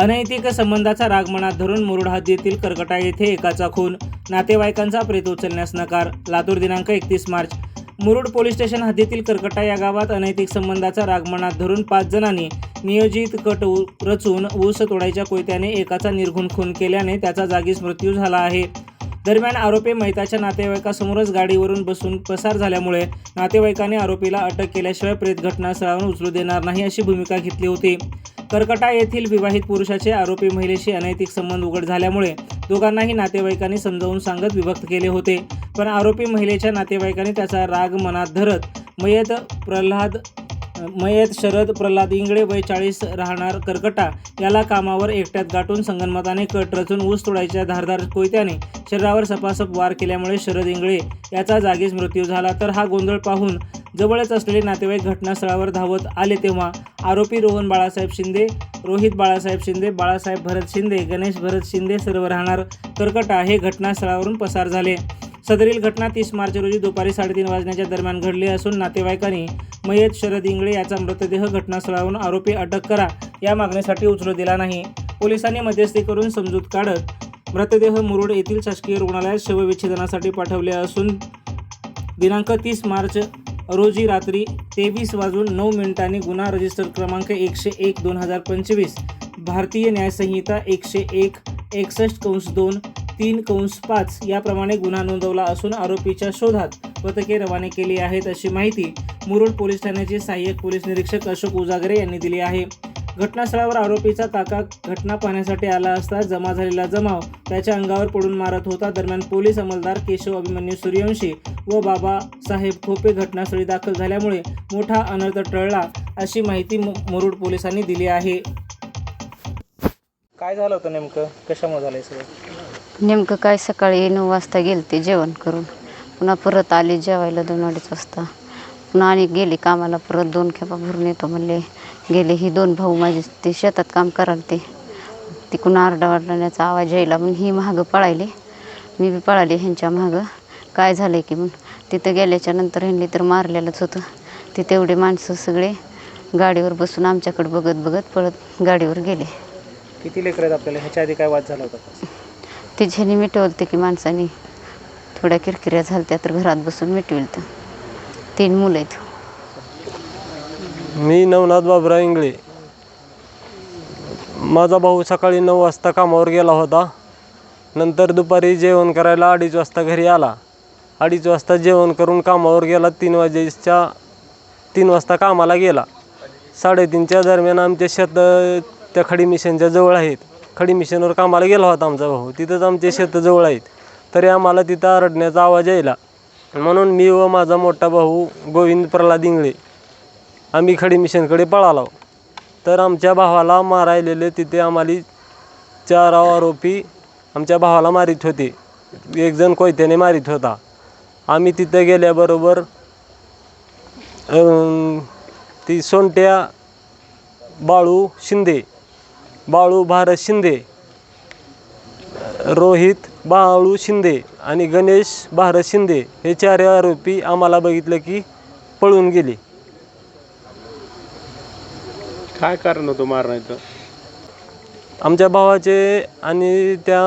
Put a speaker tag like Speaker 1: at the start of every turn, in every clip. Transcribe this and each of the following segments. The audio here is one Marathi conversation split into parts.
Speaker 1: अनैतिक संबंधाचा राग मनात धरून मुरुड हद्दीतील करकटा येथे एकाचा खून. नातेवाईकांचा प्रेत उचलण्यास नकार. लातूर दिनांक एकतीस मार्च. मुरुड पोलीस स्टेशन हद्दीतील करकटा या गावात अनैतिक संबंधाचा राग मनात धरून पाच जणांनी नियोजित कट रचून ऊस तोडायच्या कोयत्याने एकाचा निर्घुण खून केल्याने त्याचा जागीच मृत्यू झाला आहे. दरम्यान आरोपी मैताच्या नातेवाईकासमोरच गाडीवरून बसून पसार झाल्यामुळे नातेवाईकाने आरोपीला अटक केल्याशिवाय प्रेत घटनास्थळावरून उचलू देणार नाही अशी भूमिका घेतली होती. करकटा येथील विवाहित पुरुषाचे आरोपी महिलेशी अनैतिक संबंध उघड झाल्यामुळे दोघांनाही नातेवाईकांनी समजावून सांगत विभक्त केले होते. पण आरोपी महिलेच्या नातेवाईकांनी त्याचा राग मनात धरत मयत प्रल्हाद मयत शरद प्रल्हाद इंगळे वय चाळीस राहणार करकटा. याला कामावर एकट्यात गाठून संगनमताने कट रचून ऊस तोडायच्या धारदार कोयत्याने शरीरावर सपासप वार केल्यामुळे शरद इंगळे याचा जागीच मृत्यू झाला. तर हा गोंधळ पाहून जवळच असलेले नातेवाईक घटनास्थळावर धावत आले तेव्हा आरोपी रोहन बाळासाहेब शिंदे रोहित बाळासाहेब शिंदे बाळासाहेब भरत शिंदे गणेश भरत शिंदे सर्व राहणार करकटा हे घटनास्थळावरून पसार झाले. सदरील घटना तीस मार्च रोजी दुपारी साडेतीन वाजण्याच्या दरम्यान घडली असून नातेवाईकांनी मयत शरद इंगळे याचा मृतदेह घटनास्थळावरून आरोपी अटक करा या मागणीसाठी उचलू दिला नाही. पोलिसांनी मध्यस्थी करून समजूत काढत मृतदेह मुरुड येथील शासकीय रुग्णालयात शवविच्छेदनासाठी पाठवले असून दिनांक तीस मार्च रोजी रात्री तेवीस वाजून नऊ मिनिटांनी गुन्हा रजिस्टर क्रमांक एकशे एक दोन हजार पंचवीस भारतीय न्यायसंहिता एकशे एक एकसष्ट कंस दोन तीन कंस पाच याप्रमाणे गुन्हा नोंदवला असून आरोपीच्या शोधात पथके रवाने केली आहेत अशी माहिती मुरुड पोलीस ठाण्याचे सहाय्यक पोलीस निरीक्षक अशोक उजागरे यांनी दिली आहे. घटनास्थळावर आरोपीचा ताका घटना पाहण्यासाठी आला असता जमा झालेला जमाव त्याच्या अंगावर पडून मारत होता. दरम्यान पोलीस अंमलदार केशव अभिमन्यू सूर्यवंशी व बाबासाहेब खोपे घटनास्थळी दाखल झाल्यामुळे मोठा अनर्थ टळला अशी माहिती मु- मुरुड पोलिसांनी दिली आहे. काय झालं होतं नेमकं? कशामुळे झालं सगळं?
Speaker 2: नेमकं काय सकाळी नऊ वाजता गेले ते जेवण करून. पुन्हा परत आले जेवायला दोन अडीच वाजता. पुन्हा आणि गेले कामाला परत दोन खेपा भरून येतो म्हणले. गेले ही दोन भाऊ माझे ते शेतात काम कराल ते. तिकडून आरडाओरडण्याचा आवाज यायला मग ही मागं पळायले. मी बी पळाले ह्यांच्या मागं. काय झालं की मग? तिथं गेल्याच्यानंतर ह्यांनी तर मारलेलंच होतं. ते तेवढे माणसं सगळे गाडीवर बसून आमच्याकडे बघत बघत पळत गाडीवर गेले.
Speaker 1: किती लेकर आपल्याला? ह्याच्या आधी काय वाद झाला होता?
Speaker 2: ते झेनी मिटवलते की माणसाने थोड्या किरकिऱ्या झाल्या तर घरात बसून मिटविल तर. तीन मुलं आहेत.
Speaker 3: मी नवनाथ बाबराव इंगळे. माझा भाऊ सकाळी नऊ वाजता कामावर गेला होता. नंतर दुपारी जेवण करायला अडीच वाजता घरी आला. अडीच वाजता जेवण करून कामावर गेला. तीन वाजेच्या तीन वाजता कामाला गेला. साडेतीनच्या दरम्यान आमचे शेत त्या खडी मिशनच्या जवळ आहेत. खडी मिशनवर कामाला गेला होता आमचा भाऊ. तिथंच आमचे शेत जवळ आहेत. तरी आम्हाला तिथं आरडण्याचा आवाज यायला. म्हणून मी व माझा मोठा भाऊ गोविंद प्रल्हाद इंगळे आम्ही खडी मिशनकडे पळालो. तर आमच्या भावाला मारायलेले तिथे आम्हाला चार आरोपी आमच्या भावाला मारित होते. एकजण कोयत्याने मारित होता. आम्ही तिथं गेल्याबरोबर ती सोंट्या बाळू शिंदे बाळू भारत शिंदे रोहित बाळू शिंदे आणि गणेश भारत शिंदे हे चार आरोपी आम्हाला बघितलं की पळून गेले.
Speaker 4: काय कारण होतं मारण्याचं
Speaker 3: आमच्या भावाचे आणि त्या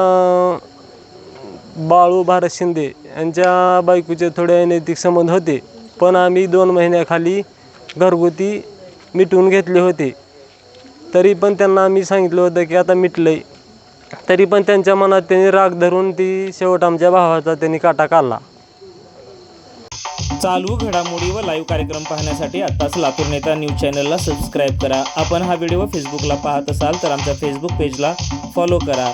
Speaker 3: बाळू भारत शिंदे यांच्या बायकोचे थोडे अनैतिक संबंध होते. पण आम्ही दोन महिन्याखाली घरगुती मिटवून घेतले होते. तरी पण त्यांना आम्ही सांगितलं होतं की आता मिटलंय. तरी पण त्यांच्या मनात त्यांनी राग धरून ती शेवट आमच्या भावाचा त्यांनी काटा काढला.
Speaker 1: चालू घडामोडी व लाईव्ह कार्यक्रम पाहण्यासाठी आत्ताच लातूर नेता न्यूज चॅनलला सबस्क्राईब करा. आपण हा व्हिडिओ फेसबुकला पाहत असाल तर आमच्या फेसबुक पेजला फॉलो करा.